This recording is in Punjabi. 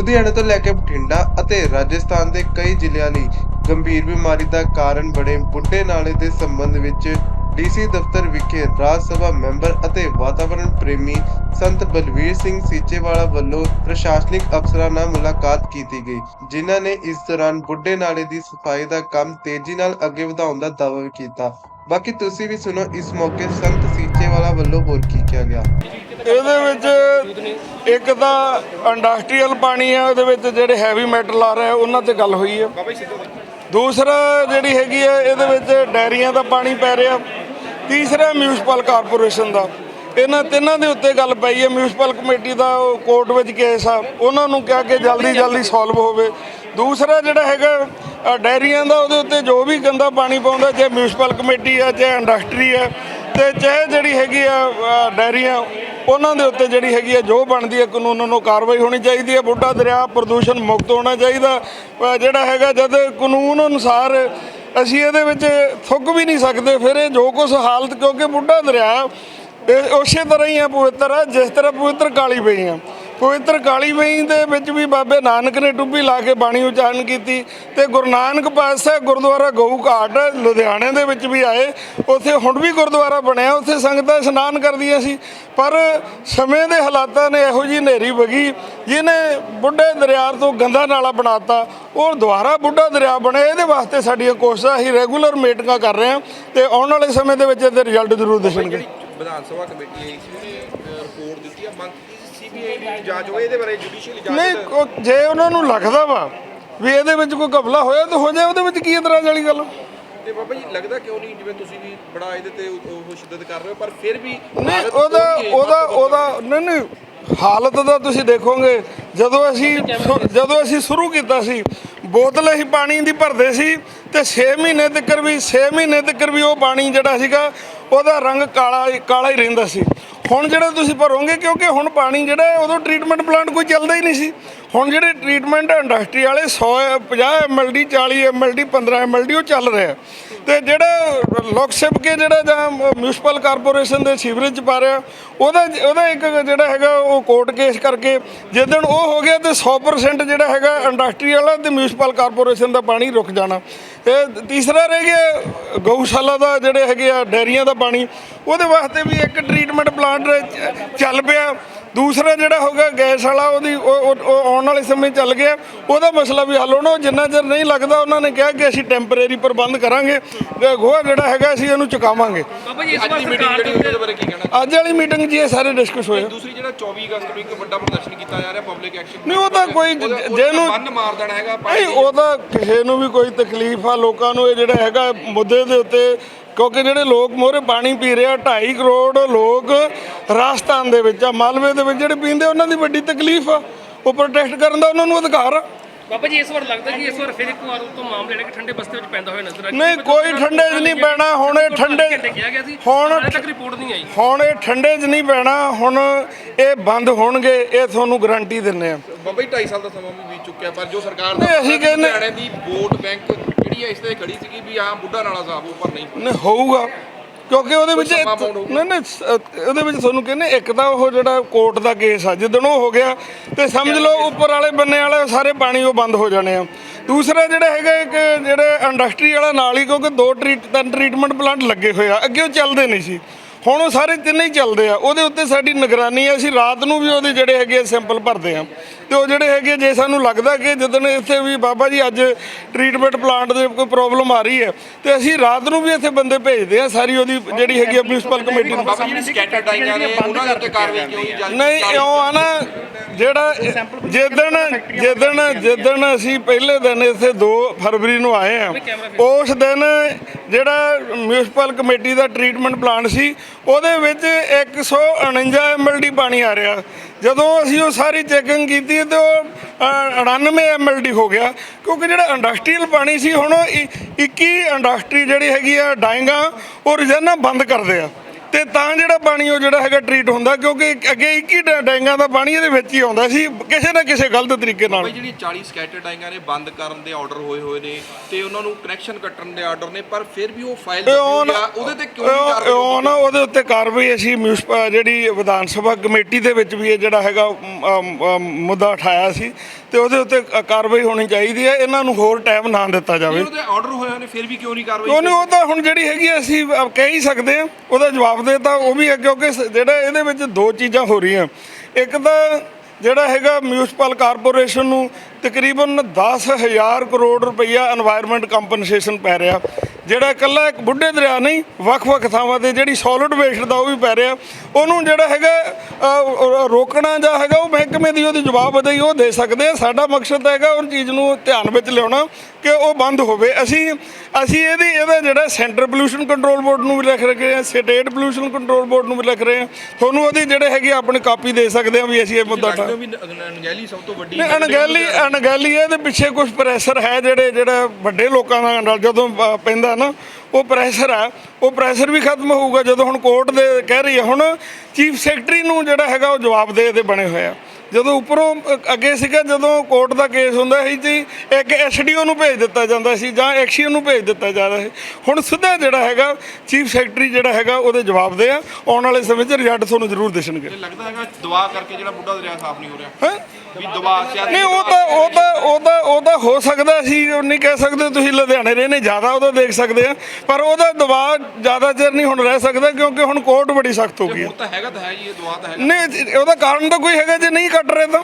ਲੁਧਿਆਣੇ ਤੋਂ ਲੈ ਕੇ ਬਠਿੰਡਾ ਅਤੇ ਰਾਜਸਥਾਨ ਦੇ ਕਈ ਜ਼ਿਲ੍ਹਿਆਂ ਲਈ ਗੰਭੀਰ ਬਿਮਾਰੀ ਦਾ ਕਾਰਨ ਬਣੇ ਬੁੱਢੇ ਨਾਲੇ ਦੇ ਸੰਬੰਧ ਵਿੱਚ ਡੀਸੀ ਦਫ਼ਤਰ ਵਿਖੇ ਰਾਜ ਸਭਾ ਮੈਂਬਰ ਅਤੇ ਵਾਤਾਵਰਣ ਪ੍ਰੇਮੀ ਸੰਤ ਬਲਵੀਰ ਸਿੰਘ ਸੀਚੇਵਾਲਾ ਵੱਲੋਂ ਪ੍ਰਸ਼ਾਸਨਿਕ ਅਫਸਰਾਂ ਨਾਲ ਮੁਲਾਕਾਤ ਕੀਤੀ ਗਈ, ਜਿਨ੍ਹਾਂ ਨੇ ਇਸ ਦੌਰਾਨ ਬੁੱਢੇ ਨਾਲੇ ਦੀ ਸਫ਼ਾਈ ਦਾ ਕੰਮ ਤੇਜ਼ੀ ਨਾਲ ਅੱਗੇ ਵਧਾਉਣ ਦਾ ਦਾਅਵਾ ਕੀਤਾ। ਬਾਕੀ ਤੁਸੀਂ ਵੀ ਸੁਣੋ, ਇਸ ਮੌਕੇ ਸੰਤ ਸੀਚੇਵਾਲਾ ਵੱਲੋਂ ਹੋਰ ਕੀ ਕਿਹਾ ਗਿਆ? ਇਹਦੇ ਵਿੱਚ ਇੱਕ ਤਾਂ ਇੰਡਸਟਰੀਅਲ ਪਾਣੀ ਆ, ਉਹਦੇ ਵਿੱਚ ਜਿਹੜੇ ਹੈਵੀ ਮੈਟਲ ਆ ਰਹੇ ਉਹਨਾਂ ਤੇ ਗੱਲ ਹੋਈ ਹੈ ਦੂਸਰਾ ਜਿਹੜੀ ਹੈਗੀ ਹੈ ਇਹਦੇ ਵਿੱਚ ਡੈਰੀਆਂ ਦਾ ਪਾਣੀ ਪੈ ਰਿਹਾ। ਤੀਸਰਾ ਮਿਊਨਿਸਪਲ ਕਾਰਪੋਰੇਸ਼ਨ ਦਾ। ਇਹਨਾਂ ਤਿੰਨਾਂ ਦੇ ਉੱਤੇ ਗੱਲ ਪਈ ਹੈ। ਮਿਊਨਿਸਪਲ ਕਮੇਟੀ ਦਾ ਉਹ ਕੋਰਟ ਵਿੱਚ ਕੇਸ ਆ। ਉਹਨਾਂ ਨੂੰ ਕਿਹਾ ਕਿ ਜਲਦੀ ਜਲਦੀ ਸੋਲਵ ਹੋਵੇ। ਦੂਸਰਾ ਜਿਹੜਾ ਹੈਗਾ ਅ, ਡੈਰੀਆਂ ਦਾ ਉਹਦੇ ਉੱਤੇ ਜੋ ਵੀ ਗੰਦਾ ਪਾਣੀ ਪਾਉਂਦਾ ਚਾਹੇ ਮਿਊਨਿਸਪਲ ਕਮੇਟੀ ਆ ਚਾਹੇ ਇੰਡਸਟਰੀ ਆ ਤੇ ਚਾਹੇ ਜਿਹੜੀ ਹੈਗੀ ਆ ਡੈਰੀਆਂ ਉਹਨਾਂ ਦੇ ਉੱਤੇ ਜਿਹੜੀ ਹੈਗੀ ਆ ਜੋ ਬਣਦੀ ਹੈ ਕਾਨੂੰਨ ਨੂੰ ਕਾਰਵਾਈ ਹੋਣੀ ਚਾਹੀਦੀ ਹੈ ਬੁੱਢਾ ਦਰਿਆ ਪ੍ਰਦੂਸ਼ਣ ਮੁਕਤ ਹੋਣਾ ਚਾਹੀਦਾ। ਜਿਹੜਾ ਹੈਗਾ ਜਦ ਕਾਨੂੰਨ ਅਨੁਸਾਰ ਅਸੀਂ ਇਹਦੇ ਵਿੱਚ ਥੁੱਕ ਵੀ ਨਹੀਂ ਸਕਦੇ, ਫਿਰ ਇਹ ਜੋ ਕੁਝ ਹਾਲਤ, ਕਿਉਂਕਿ ਬੁੱਢਾ ਦਰਿਆ, ਇਹ ਉਸੇ ਤਰ੍ਹਾਂ ਹੀ ਆ ਪਵਿੱਤਰ ਆ ਜਿਸ ਤਰ੍ਹਾਂ ਪਵਿੱਤਰ ਕਾਲੀ ਪਈ ਆ। ਪਵਿੱਤਰ ਕਾਲੀ ਬਈ ਦੇ ਵਿੱਚ ਵੀ ਬਾਬੇ ਨਾਨਕ ਨੇ ਟੁੱਬੀ ਲਾ ਕੇ ਬਾਣੀ ਉਚਾਰਨ ਕੀਤੀ, ਤੇ ਗੁਰੂ ਨਾਨਕ ਪਾਤਸ਼ਾਹ ਗੁਰਦੁਆਰਾ ਗਊ ਘਾਟ, ਲੁਧਿਆਣੇ ਦੇ ਵਿੱਚ ਵੀ ਆਏ, ਉੱਥੇ ਹੁਣ ਵੀ ਗੁਰਦੁਆਰਾ ਬਣਿਆ, ਉੱਥੇ ਸੰਗਤਾਂ ਇਸ਼ਨਾਨ ਕਰਦੀਆਂ ਸੀ, ਪਰ ਸਮੇਂ ਦੇ ਹਾਲਾਤਾਂ ਨੇ ਇਹੋ ਜੀ ਹਨੇਰੀ ਵਗੀ ਜਿਹਨੇ ਬੁੱਢੇ ਦਰਿਆ ਤੋਂ ਗੰਦਾ ਨਾਲਾ ਬਣਾਤਾ ਉਹ ਦੁਬਾਰਾ ਬੁੱਢਾ ਦਰਿਆ ਬਣਿਆ ਇਹਦੇ ਵਾਸਤੇ ਸਾਡੀਆਂ ਕੋਸ਼ਿਸ਼ਾਂ ਅਸੀਂ ਰੈਗੂਲਰ ਮੀਟਿੰਗਾਂ ਕਰ ਰਹੇ ਹਾਂ ਤੇ ਆਉਣ ਵਾਲੇ ਸਮੇਂ ਦੇ ਵਿੱਚ ਇਹਦੇ ਰਿਜ਼ਲਟ ਜ਼ਰੂਰ ਦਿਸਣਗੇ। ਵਿਧਾਨ ਸਭਾ ਕਮੇਟੀ ਆਈ ਸੀ ਰਿਪੋਰਟ ਦਿੱਤੀ ਆ ਮੰਗ ਸੀਬੀਆਈ ਦੀ ਜਾਂਚ ਹੋਵੇ ਇਹਦੇ ਬਾਰੇ ਜੁਡੀਸ਼ੀਅਲ ਜਾਂਚ ਨਹੀਂ ਜੇ ਉਹਨਾਂ ਨੂੰ ਲੱਗਦਾ ਵਾ ਵੀ ਇਹਦੇ ਵਿੱਚ ਕੋਈ ਘਪਲਾ ਹੋਇਆ ਤਾਂ ਹੋ ਜਾਏ ਉਹਦੇ ਵਿੱਚ ਕੀ ਇਤਰਾਜ਼ ਵਾਲੀ ਗੱਲ ਤੇ ਬਾਬਾ ਜੀ ਲੱਗਦਾ ਕਿਉਂ ਨਹੀਂ ਜਿਵੇਂ ਤੁਸੀਂ ਵੀ ਬੜਾ ਇਹਦੇ ਤੇ ਉਹ ਸ਼ਿੱਦਤ ਕਰ ਰਹੇ ਹੋ ਪਰ ਫਿਰ ਵੀ ਨਹੀਂ ਉਹਦਾ ਉਹਦਾ ਉਹਦਾ ਨਹੀਂ ਨਹੀਂ ਹਾਲਤ ਦਾ ਤੁਸੀਂ ਦੇਖੋਗੇ ਜਦੋਂ ਅਸੀਂ ਜਦੋਂ ਅਸੀਂ ਸ਼ੁਰੂ ਕੀਤਾ ਸੀ ਬੋਤਲ ਅਸੀਂ ਪਾਣੀ ਦੀ ਭਰਦੇ ਸੀ ਤੇ 6 ਮਹੀਨੇ ਤੱਕ ਵੀ 6 ਮਹੀਨੇ ਤੱਕ ਵੀ ਉਹ ਪਾਣੀ ਜਿਹੜਾ ਸੀਗਾ ਉਹਦਾ ਰੰਗ ਕਾਲਾ ਹੀ- ਕਾਲਾ ਹੀ ਰਹਿੰਦਾ ਸੀ। ਹੁਣ ਜਿਹੜਾ ਤੁਸੀਂ ਭਰੋਗੇ ਕਿਉਂਕਿ ਹੁਣ ਪਾਣੀ ਜਿਹੜਾ ਉਦੋਂ ਟ੍ਰੀਟਮੈਂਟ ਪਲਾਂਟ ਕੋਈ ਚੱਲਦਾ ਹੀ ਨਹੀਂ ਸੀ। ਹੁਣ ਜਿਹੜੇ ਟ੍ਰੀਟਮੈਂਟ ਇੰਡਸਟਰੀ ਵਾਲੇ 100 50 ਐਮਐਲਡੀ 40 ਐਮਐਲਡੀ 15 ਐਮਐਲਡੀ ਉਹ ਚੱਲ ਰਿਹਾ ਤੇ ਜਿਹੜਾ ਲੋਕ ਕੇ ਜਿਹੜਾ ਜਾਂ ਮਿਊਨਿਸਪਲ ਕਾਰਪੋਰੇਸ਼ਨ ਦੇ ਸੀਵਰੇਜ ਚ ਪਾ ਰਿਹਾ, ਉਹਦਾ ਉਹਦਾ ਇੱਕ ਜਿਹੜਾ ਹੈਗਾ ਉਹ ਕੋਰਟ ਕੇਸ ਕਰਕੇ ਜਿੱਦਣ ਉਹ ਹੋ ਗਿਆ ਤੇ 100% ਜਿਹੜਾ ਹੈਗਾ ਇੰਡਸਟਰੀ ਵਾਲਾ ਤੇ ਮਿਊਨਿਸਪਲ ਕਾਰਪੋਰੇਸ਼ਨ ਦਾ ਪਾਣੀ ਰੁਕ ਜਾਣਾ। ਤੇ ਤੀਸਰਾ ਰਹਿ ਗਿਆ ਗਊਸ਼ਾਲਾ ਦਾ ਜਿਹੜੇ ਹੈਗੇ ਆ ਡੈਰੀਆਂ ਦਾ ਪਾਣੀ, ਉਹਦੇ ਵਾਸਤੇ ਵੀ ਇੱਕ ਟ੍ਰੀਟਮੈਂਟ ਪਲਾਂਟ ਚੱਲ ਪਿਆ। ਦੂਸਰਾ ਜਿਹੜਾ ਹੋਗਾ ਗੈਸ ਵਾਲਾ ਉਹਦੀ ਉਹ- ਉਹ ਉਹ ਆਉਣ ਵਾਲੇ ਸਮੇਂ ਚੱਲ ਗਿਆ। ਉਹਦਾ ਮਸਲਾ ਵੀ ਹੱਲ ਹੋਣਾ ਉਹ ਜਿੰਨਾ ਚਿਰ ਨਹੀਂ ਲੱਗਦਾ ਉਹਨਾਂ ਨੇ ਕਿਹਾ ਕਿ ਅਸੀਂ ਟੈਂਪਰੇਰੀ ਪ੍ਰਬੰਧ ਕਰਾਂਗੇ। ਤੇ ਗੋਹਾ ਜਿਹੜਾ ਹੈਗਾ ਅਸੀਂ ਇਹਨੂੰ ਚੁਕਾਵਾਂਗੇ। ਜੀ ਅੱਜ ਵਾਰ ਦੀ ਮੀਟਿੰਗ ਸਰਕਾਰ ਜਿਹੜੀ ਹੋਈ ਉਹਦੇ ਬਾਰੇ ਕੀ ਕਹਿਣਾ? ਅੱਜ ਵਾਲੀ ਮੀਟਿੰਗ 'ਚ ਇਹ ਸਾਰੇ ਡਿਸਕਸ ਹੋਏ ਦੂਸਰੀ ਜਿਹੜਾ 24 ਅਗਸਤ ਨੂੰ ਇੱਕ ਵੱਡਾ ਪ੍ਰਦਰਸ਼ਨ ਕੀਤਾ ਜਾ ਰਿਹਾ ਪਬਲਿਕ ਐਕਸ਼ਨ ਨਹੀਂ, ਉਹ ਤਾਂ ਕੋਈ ਜਿਹਨੂੰ- ਬੰਨ ਮਾਰ ਦੇਣਾ ਹੈਗਾ ਨਹੀਂ ਉਹਦਾ ਕਿਸੇ ਨੂੰ ਵੀ ਕੋਈ ਤਕਲੀਫ ਆ ਲੋਕਾਂ ਨੂੰ ਇਹ ਜਿਹੜਾ ਹੈਗਾ ਮੁੱਦੇ ਦੇ ਉੱਤੇ ਕਿਉਂਕਿ ਜਿਹੜੇ ਲੋਕ ਮੋਰੇ ਪਾਣੀ ਪੀ ਰਹੇ ਆ 2.5 ਕਰੋੜ ਲੋਕ ਰਾਜਸਥਾਨ ਦੇ ਵਿੱਚ ਆ ਮਾਲਵੇ ਦੇ ਵਿੱਚ ਜਿਹੜੇ ਪੀਂਦੇ ਉਹਨਾਂ ਦੀ ਵੱਡੀ ਤਕਲੀਫ ਆ। ਉਹ ਪ੍ਰੋਟੈਸਟ ਕਰਨ ਦਾ ਉਹਨਾਂ ਨੂੰ ਅਧਿਕਾਰ ਆ। ਬਾਬਾ ਜੀ ਇਸ ਵਾਰ ਲੱਗਦਾ ਕਿ ਇਸ ਵਾਰ ਫਿਰ ਇੱਕ ਵਾਰ ਉਹ ਤੋਂ ਮਾਮਲੇ ਜਿਹੜੇ ਕਿ ਠੰਡੇ ਬਸਤੇ ਵਿੱਚ ਪੈਂਦਾ ਹੋਇਆ ਨਜ਼ਰ ਆ। ਨਹੀਂ ਕੋਈ ਠੰਡੇ 'ਚ ਨਹੀਂ ਪੈਣਾ ਹੁਣ ਇਹ ਠੰਡੇ ਹੁਣ ਤੱਕ ਰਿਪੋਰਟ ਨਹੀਂ ਆਈ। ਹੁਣ ਇਹ ਠੰਡੇ 'ਚ ਨਹੀਂ ਪੈਣਾ ਹੁਣ ਇਹ ਬੰਦ ਹੋਣਗੇ ਇਹ ਤੁਹਾਨੂੰ ਗਾਰੰਟੀ ਦਿੰਨੇ ਆ। ਬਾਬਾ ਜੀ 2.5 ਸਾਲ ਦਾ ਸਮਾਂ ਵੀ ਬੀਤ ਚੁੱਕਿਆ ਪਰ ਜੋ ਸਰਕਾਰ ਨਹੀਂ, ਅਸੀਂ ਕਹਿੰਦੇ- ਦੀ ਵੋਟ ਬੈਂਕ ਜਿਹੜੀ ਹੈ ਇਸ ਤੇ ਖੜੀ ਸੀਗੀ ਵੀ ਆਹ ਬੁੱਢਾ ਨਾਲਾ ਸਾਹਿਬ ਉੱਪਰ ਨਹੀਂ ਨਹੀਂ ਹੋਊਗਾ। ਕਿਉਂਕਿ ਉਹਦੇ ਵਿੱਚ ਸਮਾਂ ਪਾਉਣ ਹੋਊਗਾ। ਨਹੀਂ ਨਹੀਂ ਸ- ਉਹਦੇ ਵਿੱਚ ਤੁਹਾਨੂੰ ਕਹਿੰਦੇ ਇੱਕ ਤਾਂ ਉਹ ਜਿਹੜਾ ਕੋਰਟ ਦਾ ਕੇਸ ਆ ਜਿੱਦਣ ਉਹ ਹੋ ਗਿਆ ਤੇ ਸਮਝ ਲਓ ਉੱਪਰ ਵਾਲੇ ਬੰਨੇ ਵਾਲੇ ਸਾਰੇ ਪਾਣੀ ਉਹ ਬੰਦ ਹੋ ਜਾਣੇ ਆ। ਦੂਸਰਾ ਜਿਹੜਾ ਹੈਗਾ ਇੱਕ ਜਿਹੜੇ ਇੰਡਸਟਰੀ ਵਾਲਾ ਨਾਲ ਹੀ ਕਿਉਂਕਿ ਦੋ ਟ੍ਰੀਟ ਤਿੰਨ ਟ੍ਰੀਟਮੈਂਟ ਪਲਾਂਟ ਲੱਗੇ ਹੋਏ ਆ ਅੱਗੇ ਉਹ ਚੱਲਦੇ ਨਹੀਂ ਸੀ। ਹੁਣ ਉਹ ਸਾਰੇ ਤਿੰਨੇ ਹੀ ਚੱਲਦੇ ਆ ਉਹਦੇ ਉੱਤੇ ਸਾਡੀ ਨਿਗਰਾਨੀ ਆ ਅਸੀਂ ਰਾਤ ਨੂੰ ਵੀ ਉਹਦੇ ਜਿਹੜੇ ਹੈਗੇ ਸੈਂਪਲ ਭਰਦੇ ਆ। ਤੇ ਉਹ ਜਿਹੜੇ ਹੈਗੇ ਜੇ ਸਾਨੂੰ ਲੱਗਦਾ ਕਿ ਜਦੋਂ ਇੱਥੇ ਵੀ ਬਾਬਾ ਜੀ ਅੱਜ ਟ੍ਰੀਟਮੈਂਟ ਪਲਾਂਟ ਦੇ ਕੋਈ ਪ੍ਰੋਬਲਮ ਆ ਰਹੀ ਹੈ ਤੇ ਅਸੀਂ ਰਾਤ ਨੂੰ ਵੀ ਇੱਥੇ ਬੰਦੇ ਭੇਜਦੇ ਆ ਸਾਰੀ ਉਹਦੀ ਜਿਹੜੀ ਹੈਗੀ ਆ ਮਿਊਨਿਸਪਲ ਕਮੇਟੀ ਨੂੰ। ਬਾਬਾ ਜੀ ਸਕੈਟਰ ਡਾਈਆਂ ਨੇ ਉਹਨਾਂ ਦੇ ਉੱਤੇ ਕਾਰਵਾਈ ਕਿਉਂ ਨਹੀਂ ਜਾਂਦੀ ਨਹੀਂ ਇਉਂ ਆ ਨਾ ਜਿਹੜਾ ਜਿੱਦਣ ਜਿੱਦਣ ਜਿੱਦਣ ਅਸੀਂ ਪਹਿਲੇ ਦਿਨ ਇੱਥੇ 2 ਫਰਵਰੀ ਨੂੰ ਆਏ ਆ ਉਸ ਦਿਨ ਜਿਹੜਾ ਮਿਊਨਿਸਪਲ ਕਮੇਟੀ ਦਾ ਟ੍ਰੀਟਮੈਂਟ ਪਲਾਂਟ ਸੀ ਉਹਦੇ ਵਿੱਚ 149 ਐਮਐਲਡੀ ਪਾਣੀ ਆ ਰਿਹਾ। ਜਦੋਂ ਅਸੀਂ ਉਹ ਸਾਰੀ ਚੈਕਿੰਗ ਕੀਤੀ ਤੇ ਉਹ ਅ, 99 ਐਮਐਲਡੀ ਹੋ ਗਿਆ। ਕਿਉਂਕਿ ਜਿਹੜਾ ਇੰਡਸਟਰੀਅਲ ਪਾਣੀ ਸੀ ਹੁਣ ਉਹ 21 ਇੰਡਸਟਰੀ ਜਿਹੜੀ ਹੈਗੀ ਆ ਡਾਇੰਗਾ ਉਹ ਰੋਜ਼ਾਨਾ ਬੰਦ ਕਰਦੇ ਆ। ਤੇ ਤਾਂ ਜਿਹੜਾ ਪਾਣੀ ਉਹ ਜਿਹੜਾ ਹੈਗਾ ਟ੍ਰੀਟ ਹੁੰਦਾ ਕਿਉਂਕਿ ਅੱਗੇ 21 ਡੈ- ਡੈਂਗਾਂ ਦਾ ਪਾਣੀ ਇਹਦੇ ਵਿੱਚ ਹੀ ਆਉਂਦਾ ਸੀ ਕਿਸੇ ਨਾ ਕਿਸੇ ਗਲਤ ਤਰੀਕੇ ਨਾਲ। ਜਿਹੜੀ 40 ਸਕੈਟਰ ਡਾਈਆਂ ਨੇ ਬੰਦ ਕਰਨ ਦੇ ਆਰਡਰ ਹੋਏ ਹੋਏ ਨੇ ਤੇ ਉਹਨਾਂ ਨੂੰ ਕਨੈਕਸ਼ਨ ਕੱਟਣ ਦੇ ਆਰਡਰ ਨੇ ਪਰ ਫਿਰ ਵੀ ਉਹ ਫਾਈਲ ਇਹ ਉਹ ਨਾ- ਉਹਦੇ ਤੇ ਕਿਉਂ ਨਹੀਂ ਉਹ- ਕਾਰਵਾਈ ਉਹ ਨਾ ਉਹਦੇ ਉੱਤੇ ਕਾਰਵਾਈ ਅਸੀਂ ਮਿਊਂਸਪ- ਜਿਹੜੀ ਵਿਧਾਨ ਸਭਾ ਕਮੇਟੀ ਦੇ ਵਿੱਚ ਵੀ ਇਹ ਜਿਹੜਾ ਹੈਗਾ ਅਮ, ਅਮ, ਅਮ, ਮੁੱਦਾ ਉਠਾਇਆ ਸੀ ਤੇ ਉਹਦੇ ਉੱਤੇ ਕ- ਕਾਰਵਾਈ ਹੋਣੀ ਚਾਹੀਦੀ ਹੈ ਇਹਨਾਂ ਨੂੰ ਹੋਰ ਟਾਈਮ ਨਾ ਦਿੱਤਾ ਜਾਵੇ। ਉਹਦੇ ਆਰਡਰ ਹੋਏ ਹੋਏ ਨੇ ਫਿਰ ਵੀ ਕਿਉਂ ਨਹੀਂ ਕਾਰਵਾਈ ਉਹਨੇ ਉਹ ਤਾਂ ਹੁਣ ਜਿਹੜੀ ਹੈਗੀ ਆ, ਅਸੀਂ ਕਹਿ ਹੀ ਸਕਦੇ ਆ ਉਹਦਾ ਜਵਾਬ ਆਪਦੇ ਤਾਂ ਉਹ ਵੀ ਹੈ ਕਿਉਂਕਿ ਜਿਹੜਾ ਇਹਦੇ ਵਿੱਚ ਦੋ ਚੀਜ਼ਾਂ ਹੋ ਰਹੀਆਂ। ਇੱਕ ਤਾਂ ਜਿਹੜਾ ਹੈਗਾ ਮਿਊਨਿਸਪਲ ਕਾਰਪੋਰੇਸ਼ਨ ਨੂੰ ਤਕਰੀਬਨ 10000 ਕਰੋੜ ਰੁਪਈਆ এনवायरमेंट ਕੰਪਨਸੇਸ਼ਨ ਪੈ ਰਿਹਾ। ਜਿਹੜਾ ਇਕੱਲਾ ਇੱਕ ਬੁੱਢੇ ਦਰਿਆ ਨਹੀਂ, ਵੱਖ-ਵੱਖ ਥਾਵਾਂ ਤੇ ਜਿਹੜੀ ਸੋਲਿਡ ਵੇਸਟ ਦਾ ਉਹ ਵੀ ਪੈ ਰਿਹਾ। ਉਹਨੂੰ ਜਿਹੜਾ ਹੈਗਾ ਰੋਕਣਾ ਜਾਂ ਹੈਗਾ, ਉਹ ਮਹਿਕਮੇ ਦੀ ਉਹਦੀ ਜਵਾਬ ਜਵਾਬਦੇਹੀ ਉਹ ਦੇ ਸਕਦੇ ਆ। ਸਾਡਾ ਮਕਸਦ ਹੈਗਾ ਉਹ ਚੀਜ਼ ਨੂੰ ਧਿਆਨ ਵਿੱਚ ਲਿਆਉਣਾ। ਕਿ ਉਹ ਬੰਦ ਹੋਵੇ। ਅਸੀਂ ਅਸੀਂ ਇਹਦੀ ਇਹਦਾ ਜਿਹੜਾ ਸੈਂਟਰ ਪੋਲੂਸ਼ਨ ਕੰਟਰੋਲ ਬੋਰਡ ਨੂੰ ਵੀ ਲਿਖ ਰਹੇ ਹਾਂ ਸਟੇਟ ਪੋਲੂਸ਼ਨ ਕੰਟਰੋਲ ਬੋਰਡ ਨੂੰ ਵੀ ਲਿਖ ਰਹੇ ਹਾਂ। ਤੁਹਾਨੂੰ ਉਹਦੀ ਜਿਹੜੇ ਹੈਗੀ ਆਪਣੀ ਕਾਪੀ ਦੇ ਸਕਦੇ ਹਾਂ ਵੀ ਅਸੀਂ ਇਹ ਮੁੱਦਾ ਵੀ ਨੰਗੈਲੀ ਸਭ ਤੋਂ ਵੱਡੀ ਅਣਗਹਿਲੀ ਅਣਗਹਿਲੀ ਇਹਦੇ ਪਿੱਛੇ ਕੁਝ ਪ੍ਰੈਸ਼ਰ ਹੈ ਜਿਹੜੇ ਜਿਹੜਾ ਵੱਡੇ ਲੋਕਾਂ ਦਾ ਨਾਲ ਜਦੋਂ ਪੈਂਦਾ ਨਾ ਉਹ ਪ੍ਰੈਸ਼ਰ ਆ ਉਹ ਪ੍ਰੈਸ਼ਰ ਵੀ ਖਤਮ ਹੋਊਗਾ ਜਦੋਂ ਹੁਣ ਕੋਰਟ ਦੇ ਕਹਿ ਰਹੀ ਹੈ ਹੁਣ ਚੀਫ ਸੈਕਟਰੀ ਨੂੰ ਜਿਹੜਾ ਹੈਗਾ ਉਹ ਜਵਾਬ ਦੇ ਦੇ ਬਣੇ ਹੋਏ ਆ। ਜਦੋਂ ਉੱਪਰੋਂ ਅ, ਅੱਗੇ ਸੀਗਾ ਜਦੋਂ ਕੋਰਟ ਦਾ ਕੇਸ ਹੁੰਦਾ ਸੀ ਜੀ ਇੱਕ ਐਸਡੀਓ ਨੂੰ ਭੇਜ ਦਿੱਤਾ ਜਾਂਦਾ ਸੀ ਜਾਂ ਐਕਸੀਅਨ ਨੂੰ ਭੇਜ ਦਿੱਤਾ ਜਾਂਦਾ ਸੀ। ਹੁਣ ਸਿੱਧਾ ਜਿਹੜਾ ਹੈਗਾ ਚੀਫ ਸੈਕਟਰੀ ਜਿਹੜਾ ਹੈਗਾ ਉਹਦੇ ਜਵਾਬ ਦੇ ਆ। ਆਉਣ ਵਾਲੇ ਸਮੇਂ 'ਚ ਰਿਜ਼ਲਟ ਤੁਹਾਨੂੰ ਜ਼ਰੂਰ ਦਿਸਣਗੇ। ਲੱਗਦਾ ਹੈਗਾ ਦਵਾ ਕਰਕੇ ਜਿਹੜਾ ਬੁੱਢਾ ਦਰਿਆ ਸਾਫ਼ ਨਹੀਂ ਹੋ ਰਿਹਾ। ਹੈਂ? ਵੀ ਦਵਾ ਸ਼ਾਇਦ ਨਹੀਂ ਉਹ ਤਾਂ ਉਹ ਤਾਂ ਉਹ ਤਾਂ ਉਹ ਤਾਂ ਹੋ ਸਕਦਾ ਸੀ ਉਹ ਨਹੀਂ ਕਹਿ ਸਕਦੇ ਤੁਸੀਂ ਲੁਧਿਆਣੇ ਰਹੇ ਨੇ ਜ਼ਿਆਦਾ ਉਹਦਾ ਦੇਖ ਸਕਦੇ ਆ। ਪਰ ਉਹਦਾ ਦਬਾਅ ਜ਼ਿਆਦਾ ਚਿਰ ਨਹੀਂ ਹੁਣ ਰਹਿ ਸਕਦਾ ਕਿਉਂਕਿ ਹੁਣ ਕੋਰਟ ਬੜੀ ਸਖਤ ਹੋ ਗਈ ਹੈ। ਹੁਣ ਤਾਂ ਹੈਗਾ ਤਾਂ ਹੈ ਜੀ ਇਹ ਦਵਾ ਤਾਂ ਹੈਗਾ। ਨਹੀਂ ਉਹਦਾ ਕਾਰਨ ਤਾਂ ਕੋਈ ਹੈਗਾ ਜੇ ਨਹੀਂ ਕੱਟ ਰਹੇ ਤਾਂ